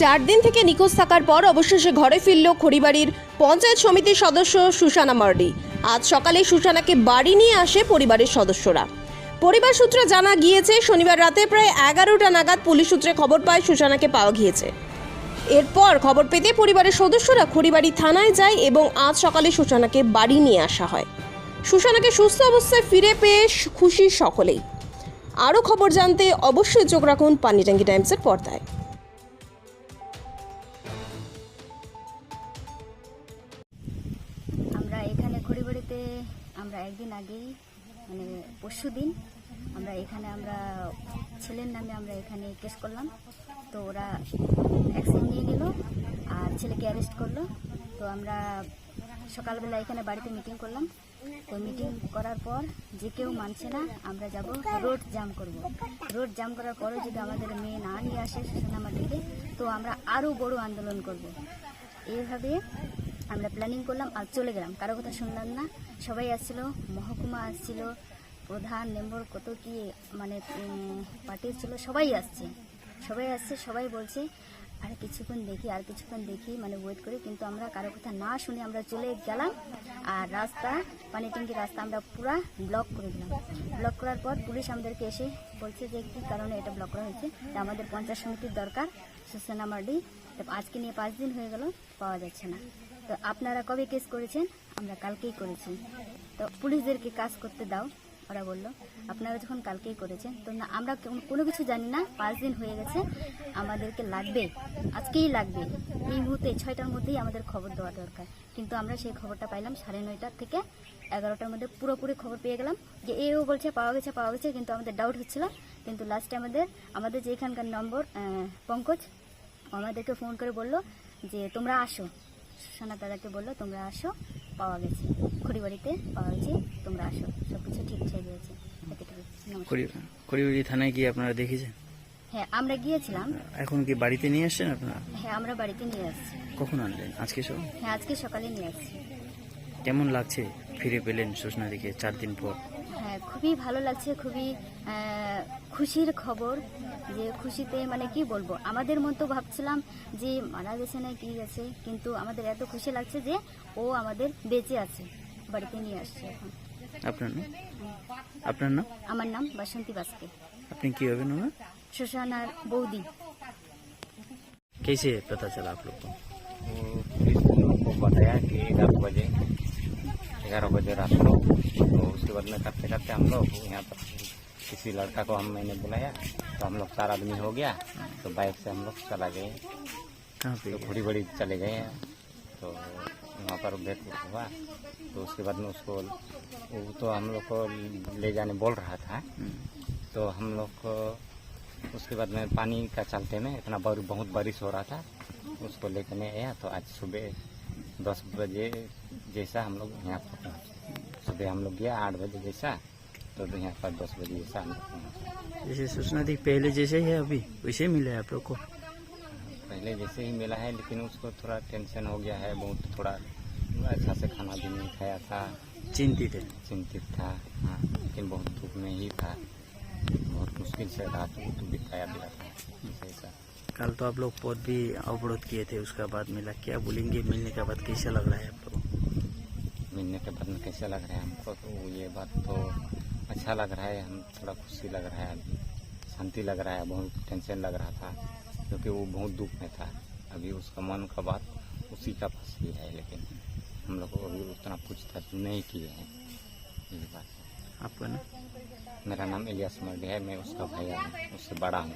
চার দিন থেকে নিখোঁজ থাকার পর অবশেষে ঘরে ফিরল খড়িবাড়ির পঞ্চায়েত সমিতির সদস্য সুশানা মার্ডি। আজ সকালে সুশানাকে বাড়ি নিয়ে আসে পরিবারের সদস্যরা। পরিবার সূত্রে জানা গিয়েছে, শনিবার রাতে প্রায় এগারোটা নাগাদ পুলিশ সূত্রে খবর পায় সুশানাকে পাওয়া গিয়েছে। এরপর খবর পেতে পরিবারের সদস্যরা খড়িবাড়ি থানায় যায় এবং আজ সকালে সুশানাকে বাড়ি নিয়ে আসা হয়। সুশানাকে সুস্থ অবস্থায় ফিরে পেয়ে খুশি সকলেই। আরও খবর জানতে অবশ্যই চোখ রাখুন পানিটাঙ্গি টাইমসের পর্দায়। খড়িবাড়িতে আমরা একদিন আগেই মানে পরশু দিন আমরা এখানে আমরা, ছেলের নামে আমরা এখানে কেস করলাম। তো ওরা অ্যাকশন নিয়ে নিল আর ছেলেকে অ্যারেস্ট করল। তো আমরা সকালবেলা এখানে বাড়িতে মিটিং করলাম। তো মিটিং করার পর যে কেউ মানছে না, আমরা যাব রোড জাম করব। রোড জাম করার পরে যদি আমাদের মেয়ে না নিয়ে আসে সোনামাটিকে তো আমরা আরও বড় আন্দোলন করব। এইভাবে আমরা প্ল্যানিং করলাম আর চলে গেলাম। কারও কথা শুনলাম না। সবাই আসছিল, মহকুমা আসছিল, প্রধান মেম্বর কত কি মানে পার্টি ছিল সবাই আসছে। সবাই আসছে, সবাই বলছে, আর, কিছুক্ষণ দেখি, আর কিছুক্ষণ দেখি মানে ওয়েট করি। কিন্তু আমরা কারও কথা না শুনে আমরা চলে গেলাম আর রাস্তা, পানি ট্যাঙ্কির রাস্তা আমরা পুরা ব্লক করে দিলাম। ব্লক করার পর পুলিশ আমাদেরকে এসে বলছে যে, কী কারণে এটা ব্লক করা হয়েছে? আমাদের পঞ্চায়েত সমিতির দরকার। সুসেনা মার্ডি। আজকে নিয়ে পাঁচ দিন হয়ে গেল, পাওয়া যাচ্ছে না। তো আপনারা কবে কেস করেছেন? আমরা কালকেই করেছি। তো পুলিশদেরকে কাজ করতে দাও, ওরা বলল। আপনারা যখন কালকেই করেছেন, তো না, আমরা কোনো কিছু জানি না। পাঁচ দিন হয়ে গেছে, আমাদেরকে লাগবে, আজকেই লাগবে। এই মুহূর্তে ছয়টার মধ্যেই আমাদের খবর দেওয়া দরকার। কিন্তু আমরা সেই খবরটা পাইলাম সাড়ে নয়টার থেকে এগারোটার মধ্যে পুরোপুরি খবর পেয়ে গেলাম যে এও বলছে, পাওয়া গেছে পাওয়া গেছে, কিন্তু আমাদের ডাউট হচ্ছিল। কিন্তু লাস্টে আমাদের আমাদের যে এখানকার নম্বর পঙ্কজ আমাদেরকে ফোন করে বলল যে, তোমরা আসো। সোনা দাদাকে বলল তোমরা আসো পাওয়া গেছে। খড়িবাড়িতে পাওয়া গেছে তোমরা আসো। সব কিছু ঠিক হয়ে গেছে এতটুকু। খড়িবাড়ি থানায় গিয়ে আপনারা দেখেছেন? হ্যাঁ আমরা গিয়েছিলাম। এখন কি বাড়িতে নিয়ে আসছেন আপনারা? হ্যাঁ আমরা বাড়িতে নিয়ে আসছি। কখন আনলেন? আজকে সব হ্যাঁ আজকে সকালে নিয়ে আসছি। কেমন লাগছে ফিরে পেলেন সুষনা দিকে চার দিন পর হ্যাঁ খুবই ভালো লাগছে খুবই আহ, খুশির খবর যে খুশিতে মানে কি বলবো আমাদের মতো ভাবছিলাম যে মারা গেছে না কি গেছে কিন্তু আমাদের এত খুশি লাগছে যে ও আমাদের বেঁচে আছে বাড়িতে নিয়ে আসছে এখন আপনার নাম আপনার নাম আমার নাম বাসন্তী বাস্কে আপনি কি হবেন ওনার শ্মশানার বৌদি कैसे पता चला आप लोग को वो पुलिस ने लोग को बताया कि ग्यारह बजे ग्यारह बजे रात को। तो उसके बाद में करते करते हम लोग यहाँ पर किसी लड़का को हम मैंने बुलाया तो हम लोग चार आदमी हो गया तो बाइक से हम लोग चला गए। कहाँ पे तो बड़ी बड़ी चले गए। हैं तो वहाँ पर भेंट हुआ तो उसके बाद में उसको वो तो हम लोग को ले जाने बोल रहा था। तो हम लोग को उसके बाद में पानी का चलते में इतना बहुत बारिश हो रहा था उसको लेकर आया। तो आज सुबह दस बजे जैसा हम लोग यहाँ पर पहुँचे। सुबह हम लोग गया आठ बजे जैसा तो यहाँ पर दस बजे जैसा हम लोग पहुँचे। जैसे सूचना दी पहले जैसे ही है अभी वैसे ही मिला है आप लोग को? पहले जैसे ही मिला है लेकिन उसको थोड़ा टेंशन हो गया है बहुत थोड़ा अच्छा से खाना भी नहीं खाया था। चिंतित है। चिंतित था हाँ लेकिन बहुत दुख में ही था। बहुत मुश्किल से रात को बिताया था। कल तो आप लोग पौध भी अवरोध किए थे उसका बाद मिला। क्या बोलेंगे? मिलने के बाद कैसा लग रहा है आप लोग मिलने के बाद में कैसे लग रहा है हमको? तो ये बात तो अच्छा लग रहा है हम थोड़ा खुशी लग रहा है अभी शांति लग रहा है बहुत टेंशन लग रहा था क्योंकि वो बहुत दुख में था। अभी उसका मन का बात उसी का फंस ही है लेकिन हम लोग को अभी उतना पूछताछ नहीं किए हैं। ये बात है। आपका ना? मेरा नाम इलियास मर्डी है मैं उसका भाई हूँ उससे बड़ा हूँ।